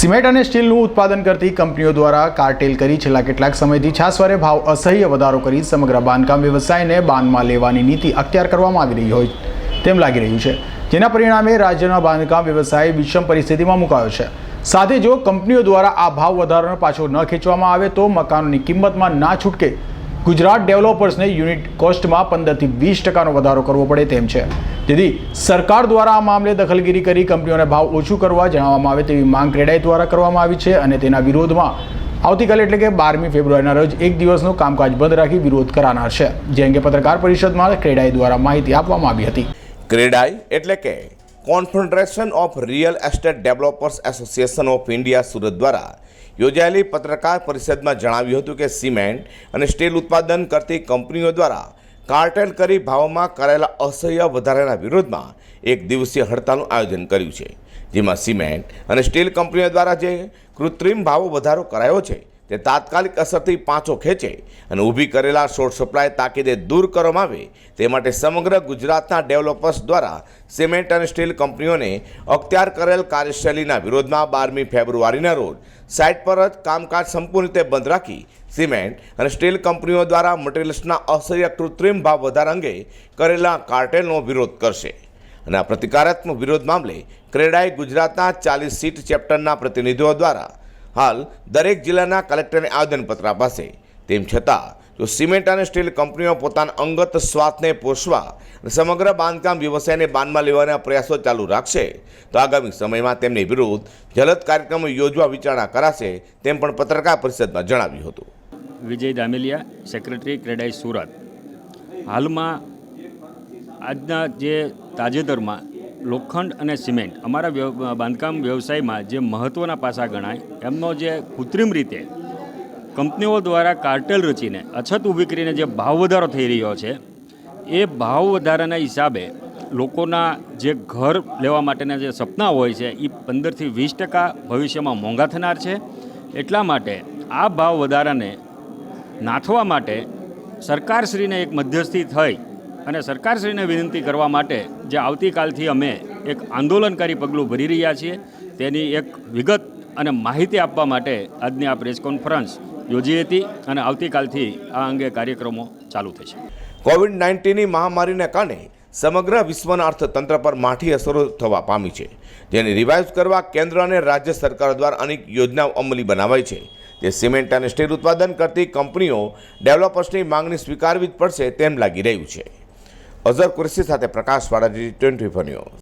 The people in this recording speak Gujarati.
સિમેન્ટ અને સ્ટીલનું ઉત્પાદન કરતી કંપનીઓ દ્વારા કાર્ટેલ કરી છેલ્લા કેટલાક સમયથી છાસવારે ભાવ અસહ્ય વધારો કરી સમગ્ર બાંધકામ વ્યવસાયને બાંધમાં લેવાની નીતિ અખ્તિયાર કરવામાં આવી રહી હોય તેમ લાગી રહ્યું છે, જેના પરિણામે રાજ્યના બાંધકામ વ્યવસાય વિષમ પરિસ્થિતિમાં મુકાયો છે. સાથે જો કંપનીઓ દ્વારા આ ભાવ વધારાનો પાછો ન ખેંચવામાં આવે તો મકાનોની કિંમતમાં ના છૂટકે ગુજરાત ડેવલપર્સને યુનિટ કોસ્ટમાં પંદરથી વીસ ટકાનો વધારો કરવો પડે તેમ છે. તેથી સરકાર દ્વારા આ મામલે દખલગીરી કરી કંપનીઓને ભાવ ઓછું કરવા જણાવવામાં આવે તેવી માંગ ક્રેડાઈ દ્વારા કરવામાં આવી છે અને તેના વિરોધમાં આવતીકાલે એટલે કે બારમી ફેબ્રુઆરીના રોજ એક દિવસનું કામકાજ બંધ રાખી વિરોધ કરાનાર છે. જે અંગે પત્રકાર પરિષદમાં ક્રેડાઈ દ્વારા માહિતી આપવામાં આવી હતી. ક્રેડાઈ એટલે કે confederation of real estate developers association of India Surat દ્વારા યોજાયેલી પત્રકાર પરિષદમાં જણાવ્યું હતું કે સિમેન્ટ અને સ્ટીલ ઉત્પાદન કરતી કંપનીઓ દ્વારા કાર્ટેલ કરી ભાવોમાં કરાયેલા અસહ્ય વધારાના વિરોધમાં એક દિવસીય હડતાલનું આયોજન કર્યું છે, જેમાં સિમેન્ટ અને સ્ટીલ કંપનીઓ દ્વારા જે કૃત્રિમ ભાવો વધારો કરાયો છે તે તાત્કાલિક અસરથી પાછો ખેંચે અને ઊભી કરેલા શોર્ટ સપ્લાય તાકીદે દૂર કરવામાં આવે તે માટે સમગ્ર ગુજરાતના ડેવલપર્સ દ્વારા સિમેન્ટ અને સ્ટીલ કંપનીઓને અખ્તિયાર કરેલ કાર્યશૈલીના વિરોધમાં બારમી ફેબ્રુઆરીના રોજ સાઇટ પર જ કામકાજ સંપૂર્ણ રીતે બંધ રાખી સિમેન્ટ અને સ્ટીલ કંપનીઓ દ્વારા મટીરિયલ્સના અસહ્ય કૃત્રિમ ભાવ વધારા અંગે કરેલા કાર્ટેલનો વિરોધ કરશે. અને આ પ્રતિકારાત્મક વિરોધ મામલે ક્રેડાઈ ગુજરાતના ચાલીસ સીટ ચેપ્ટરના પ્રતિનિધિઓ દ્વારા હાલ દરેક જિલ્લાના કલેક્ટરને આવેદનપત્ર અપાશે તેમ છતાં, જો સિમેન્ટ અને સ્ટીલ કંપનીઓ પોતાના અંગત સ્વાર્થને પોષવા અને સમગ્ર બાંધકામ વ્યવસાયને બાનમાં લેવાના પ્રયાસો ચાલુ રાખશે, તો આગામી સમયમાં તેમની વિરુદ્ધ જલદ કાર્યક્રમો યોજવા વિચારણા કરાશે તેમ પણ પત્રકાર પરિષદમાં જણાવ્યું હતું. વિજય દામેલિયા, સેક્રેટરી ક્રેડાઈ સુરત. હાલમાં આજના જે તાજેતરમાં લોખંડ અને સિમેન્ટ. અમારા બાંધકામ વ્યવસાયમાં જે મહત્ત્વના પાસા ગણાય, એમનો જે કૃત્રિમ રીતે કંપનીઓ દ્વારા કાર્ટેલ રચીને, અછત ઊભી કરીને જે ભાવ વધારો થઈ રહ્યો છે, એ ભાવ વધારાના હિસાબે લોકોના જે ઘર લેવા માટેના જે સપના હોય છે એ પંદરથી વીસ ટકા ભવિષ્યમાં મોંઘા થનાર છે. એટલા માટે આ ભાવ વધારાને નાથવા માટે સરકારશ્રીને એક મધ્યસ્થી થઈ અને સરકારશ્રીને વિનંતી કરવા માટે જે આવતીકાલથી અમે એક આંદોલનકારી પગલું ભરી રહ્યા છીએ, તેની એક વિગત અને માહિતી આપવા માટે આજની આ પ્રેસ કોન્ફરન્સ યોજી હતી અને આવતીકાલથી આ અંગે કાર્યક્રમો ચાલુ થશે. કોવિડ નાઇન્ટીનની મહામારીને કારણે સમગ્ર વિશ્વના અર્થતંત્ર પર માઠી અસરો થવા પામી છે. જેને રિવાઇવ કરવા કેન્દ્ર અને રાજ્ય સરકાર દ્વારા અનેક યોજનાઓ અમલી બનાવાઈ છે. તે સિમેન્ટ અને સ્ટીલ ઉત્પાદન કરતી કંપનીઓ ડેવલપર્સની માંગણી સ્વીકારવી જ પડશે તેમ લાગી રહ્યું છે. અઝર કુરેશી સાથે પ્રકાશ વાળાજી ટ્વેન્ટી ફોર ન્યૂઝ.